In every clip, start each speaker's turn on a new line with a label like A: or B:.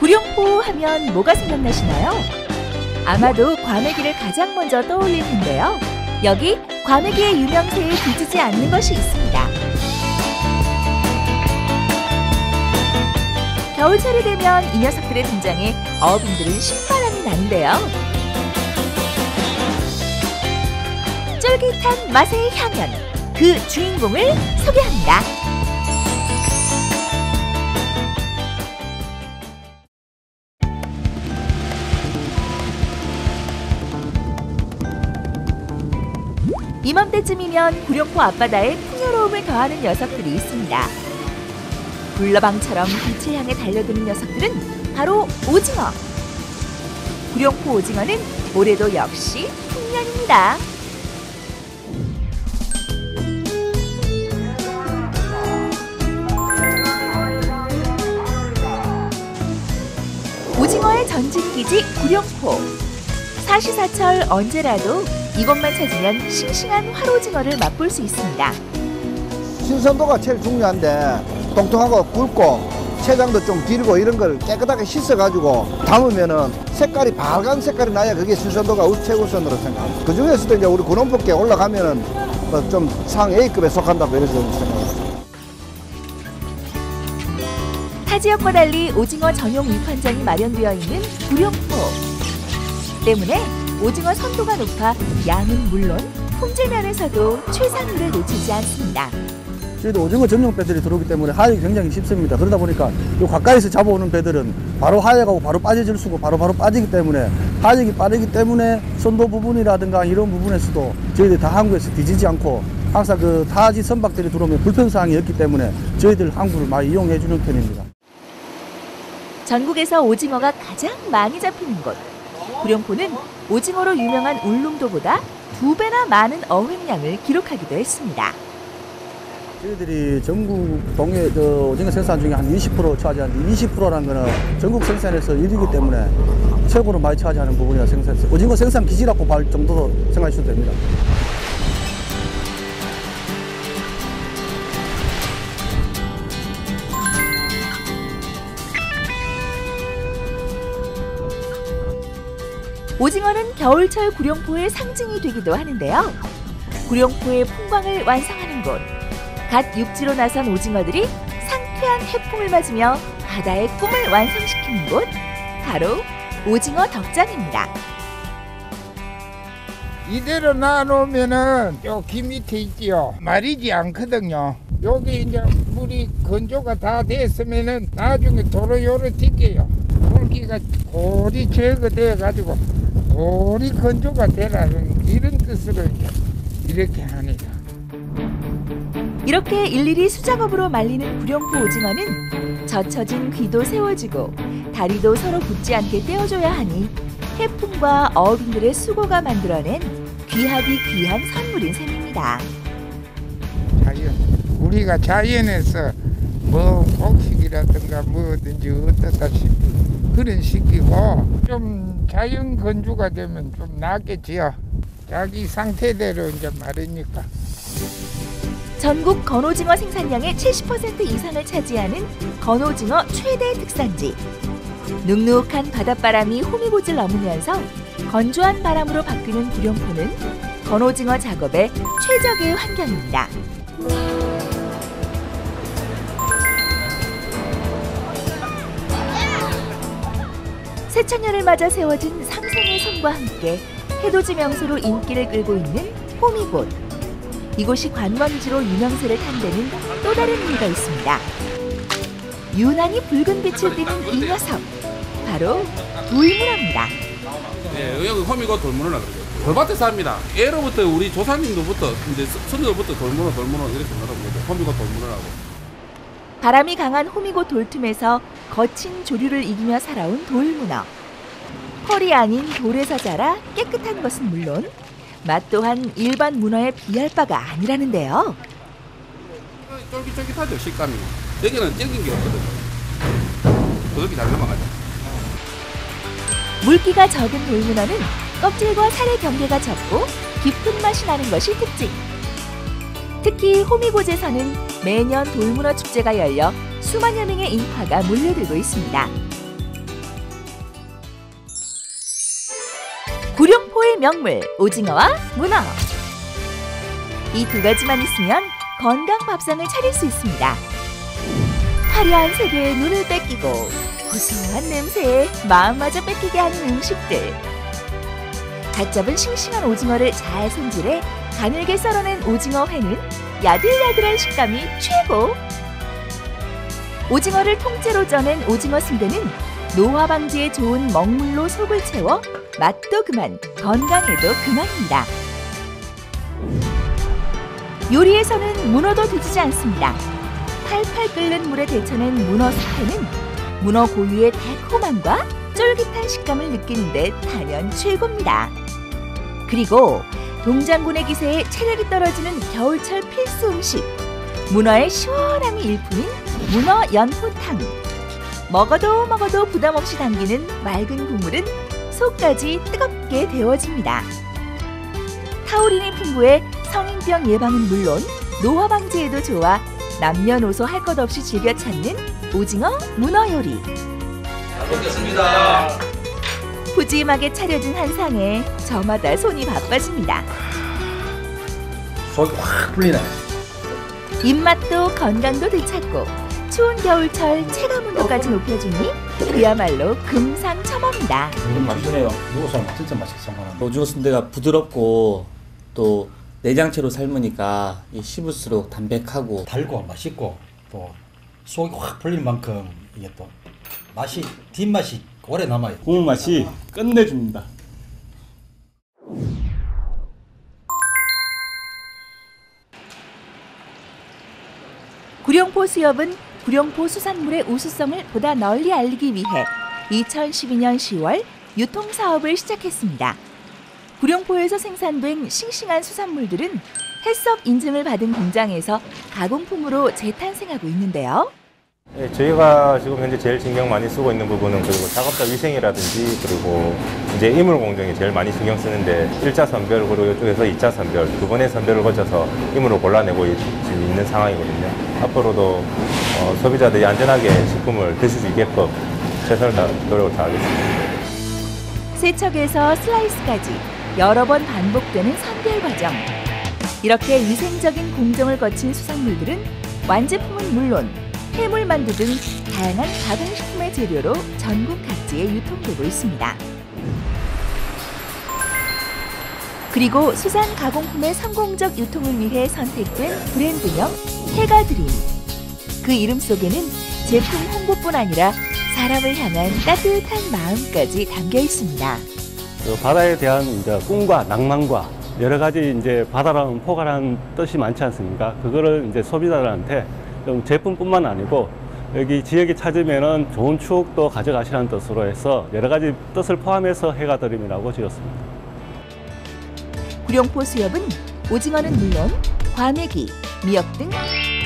A: 구룡포 하면 뭐가 생각나시나요? 아마도 과메기를 가장 먼저 떠올릴 텐데요. 여기 과메기의 유명세에 뒤지지 않는 것이 있습니다. 겨울철이 되면 이 녀석들의 등장에 어업인들은 신바람이 나는데요. 쫄깃한 맛의 향연, 그 주인공을 소개합니다. 이맘때쯤이면 구룡포 앞바다에 풍요로움을 더하는 녀석들이 있습니다. 불나방처럼 빛을 향해 달려드는 녀석들은 바로 오징어. 구룡포 오징어는 올해도 역시 풍년입니다. 오징어의 전진기지 구룡포. 사시사철 언제라도 이곳만 찾으면 싱싱한 활오징어를 맛볼 수 있습니다.
B: 신선도가 제일 중요한데 통통하고 굵고 체장도 좀 길고 이런 걸 깨끗하게 씻어가지고 담으면은 색깔이 빨간 색깔이 나야 그게 신선도가 우- 최우선으로 생각합니다. 그 중에서도 이제 우리 군원폭에 올라가면은 뭐 좀상 A급에 속한다고 이렇게 생각합니다.
A: 타 지역과 달리 오징어 전용 위판장이 마련되어 있는 구룡포. 때문에 오징어 선도가 높아 양은 물론 품질 면에서도 최상위를 놓치지 않습니다.
C: 저희도 오징어 전용 배들이 들어오기 때문에 하역이 굉장히 쉽습니다. 그러다 보니까 요 가까이서 잡아오는 배들은 바로 하역하고 바로 빠져질 수고 바로 바로 빠지기 때문에 하역이 빠르기 때문에 선도 부분이라든가 이런 부분에서도 저희들이 다 항구에서 뒤지지 않고 항상 그 타지 선박들이 들어오면 불편사항이 없기 때문에 저희들 항구를 많이 이용해 주는 편입니다.
A: 전국에서 오징어가 가장 많이 잡히는 곳. 구룡포는 오징어로 유명한 울릉도보다 두 배나 많은 어획량을 기록하기도 했습니다.
C: 저희들이 전국 동해 저 오징어 생산 중에 한 20% 차지하는데 20%라는 거는 전국 생산에서 1위기 때문에 최고로 많이 차지하는 부분이라 생산해서 오징어 생산 기지라고 볼 정도로 생각하셔도 됩니다.
A: 오징어는 겨울철 구룡포의 상징이 되기도 하는데요. 구룡포의 풍광을 완성하는 곳. 갓 육지로 나선 오징어들이 상쾌한 해풍을 맞으며 바다의 꿈을 완성시키는 곳. 바로 오징어 덕장입니다.
D: 이대로 놔놓으면은 요기 밑에 있지요. 마르지 않거든요. 여기 이제 물이 건조가 다 됐으면은 나중에 도로 요로 뛸게요. 물기가 골이 제거돼 가지고 골이 건조가 되라는 이런 뜻으로 이제 이렇게 합니다.
A: 이렇게 일일이 수작업으로 말리는 구룡포 오징어는 젖혀진 귀도 세워지고 다리도 서로 붙지 않게 떼어줘야 하니 해풍과 어업인들의 수고가 만들어낸 귀하디 귀한 선물인 셈입니다.
D: 자연 우리가 자연에서 뭐 곡식이라든가 뭐든지 어떻다 싶 그런 시기고 좀 자연 건조가 되면 좀 낫겠지요. 자기 상태대로 이제 마르니까.
A: 전국 건오징어 생산량의 70% 이상을 차지하는 건오징어 최대 특산지. 눅눅한 바닷바람이 호미곶을 넘으면서 건조한 바람으로 바뀌는 구룡포는 건오징어 작업의 최적의 환경입니다. 새천년을 맞아 세워진 상생의 성과 함께 해돋이 명소로 인기를 끌고 있는 호미곶. 이곳이 관광지로 유명세를 탄 데는 또 다른 이유가 있습니다. 유난히 붉은 빛을 띠는 이 녀석, 바로 돌문어입니다.
E: 예, 여기 호미곶 돌문어라 그러죠. 돌밭에 삽니다. 예로부터 우리 조상님도부터 이제 선조부터 돌문어 돌문어 이렇게 있죠. 호미곶 돌문어라고.
A: 바람이 강한 호미곶 돌틈에서 거친 조류를 이기며 살아온 돌문어. 펄이 아닌 돌에서 자라 깨끗한 것은 물론 맛 또한 일반 문어에 비할 바가 아니라는데요.
E: 쫄깃쫄깃하죠 식감이. 여기는 질긴 게 없거든요. 그렇게 잘 넘어가죠.
A: 물기가 적은 돌문어는 껍질과 살의 경계가 적고 깊은 맛이 나는 것이 특징. 특히 호미곶에서는 매년 돌문어 축제가 열려 수만여 명의 인파가 몰려들고 있습니다. 구룡포의 명물 오징어와 문어. 이 두 가지만 있으면 건강 밥상을 차릴 수 있습니다. 화려한 세계에 눈을 뺏기고 고소한 냄새에 마음마저 뺏기게 하는 음식들. 갓 잡은 싱싱한 오징어를 잘 손질해 가늘게 썰어낸 오징어 회는 야들야들한 식감이 최고. 오징어를 통째로 쪄낸 오징어 순대는 노화 방지에 좋은 먹물로 속을 채워 맛도 그만, 건강에도 그만입니다. 요리에서는 문어도 뒤지지 않습니다. 팔팔 끓는 물에 데쳐낸 문어 숙회는 문어 고유의 달콤함과 쫄깃한 식감을 느끼는데 단연 최고입니다. 그리고 동장군의 기세에 체력이 떨어지는 겨울철 필수 음식 문어의 시원함이 일품인 문어 연포탕 먹어도 먹어도 부담 없이 당기는 맑은 국물은 속까지 뜨겁게 데워집니다. 타우린이 풍부해 성인병 예방은 물론 노화 방지에도 좋아 남녀노소 할 것 없이 즐겨 찾는 오징어 문어 요리. 푸짐하게 차려진 한 상에 저마다 손이 바빠집니다.
C: 속이 확 풀리네.
A: 입맛도 건강도 되찾고 추운 겨울철 체감 온도까지 높여주니 그야말로 금상첨화입니다.
C: 이건 맛있네요. 이거 진짜 맛있어.
F: 오징어 순대가 부드럽고 또 내장채로 삶으니까 이 씹을수록 담백하고
G: 달고 맛있고 또 속이 확 풀릴 만큼 이게 또 맛이 뒷맛이 오래 남아요.
H: 국물 맛이 끝내줍니다.
A: 구룡포 수협은 구룡포 수산물의 우수성을 보다 널리 알리기 위해 2012년 10월 유통 사업을 시작했습니다. 구룡포에서 생산된 싱싱한 수산물들은 해썹 인증을 받은 공장에서 가공품으로 재탄생하고 있는데요.
I: 네, 저희가 지금 현재 제일 신경 많이 쓰고 있는 부분은 그리고 작업자 위생이라든지 그리고 이제 이물 공정이 제일 많이 신경 쓰는데 1차 선별 그리고 이쪽에서 2차 선별 두 번의 선별을 거쳐서 이물을 골라내고 있는 상황이거든요. 앞으로도 어, 소비자들이 안전하게 식품을 드실 수 있게끔 최선을 다 노력을 다하겠습니다.
A: 세척에서 슬라이스까지 여러 번 반복되는 선별 과정. 이렇게 위생적인 공정을 거친 수산물들은 완제품은 물론 해물 만두 등 다양한 가공식품의 재료로 전국 각지에 유통되고 있습니다. 그리고 수산 가공품의 성공적 유통을 위해 선택된 브랜드명 해가드림. 그 이름 속에는 제품 홍보뿐 아니라 사람을 향한 따뜻한 마음까지 담겨 있습니다.
H: 그 바다에 대한 이제 꿈과 낭만과 여러 가지 이제 바다라는 포괄한 뜻이 많지 않습니까? 그거를 이제 소비자들한테 좀 제품뿐만 아니고 여기 지역에 찾으면은 좋은 추억도 가져가시라는 뜻으로 해서 여러 가지 뜻을 포함해서 해가 드림이라고 지었습니다.
A: 구룡포 수협은 오징어는 물론 과메기, 미역 등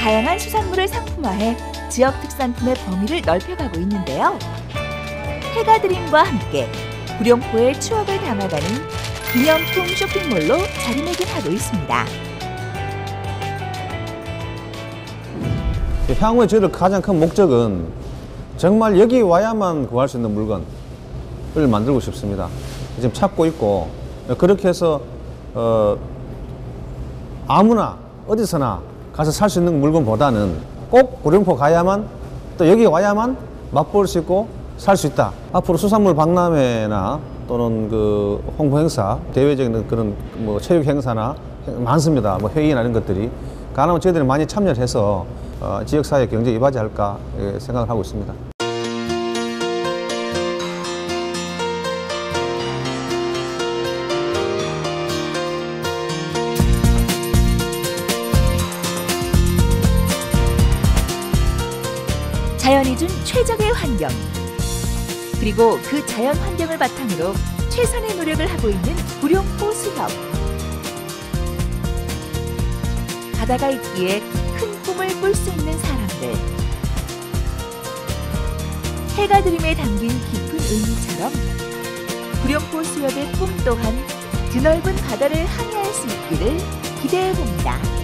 A: 다양한 수산물을 상품화해 지역 특산품의 범위를 넓혀가고 있는데요. 해가 드림과 함께 구룡포의 추억을 담아가는 기념품 쇼핑몰로 자리매김하고 있습니다.
B: 향후에 저희들 가장 큰 목적은 정말 여기 와야만 구할 수 있는 물건을 만들고 싶습니다. 지금 찾고 있고 그렇게 해서 어, 아무나 어디서나 가서 살 수 있는 물건보다는 꼭 구룡포 가야만 또 여기 와야만 맛볼 수 있고 살 수 있다. 앞으로 수산물 박람회나 또는 그 홍보 행사, 대외적인 그런 뭐 체육 행사나 많습니다. 뭐 회의나 이런 것들이 가능하면 저희들이 많이 참여를 해서 어, 지역사회 경제에 이바지할까 예, 생각을 하고 있습니다.
A: 자연이 준 최적의 환경. 그리고 그 자연 환경을 바탕으로 최선의 노력을 하고 있는 구룡포 수협. 바다가 있기에 큰 꿈을 꿀 수 있는 사람들. 해가 드림에 담긴 깊은 의미처럼 구룡포 수협의 꿈 또한 드넓은 바다를 항해할 수 있기를 기대해 봅니다.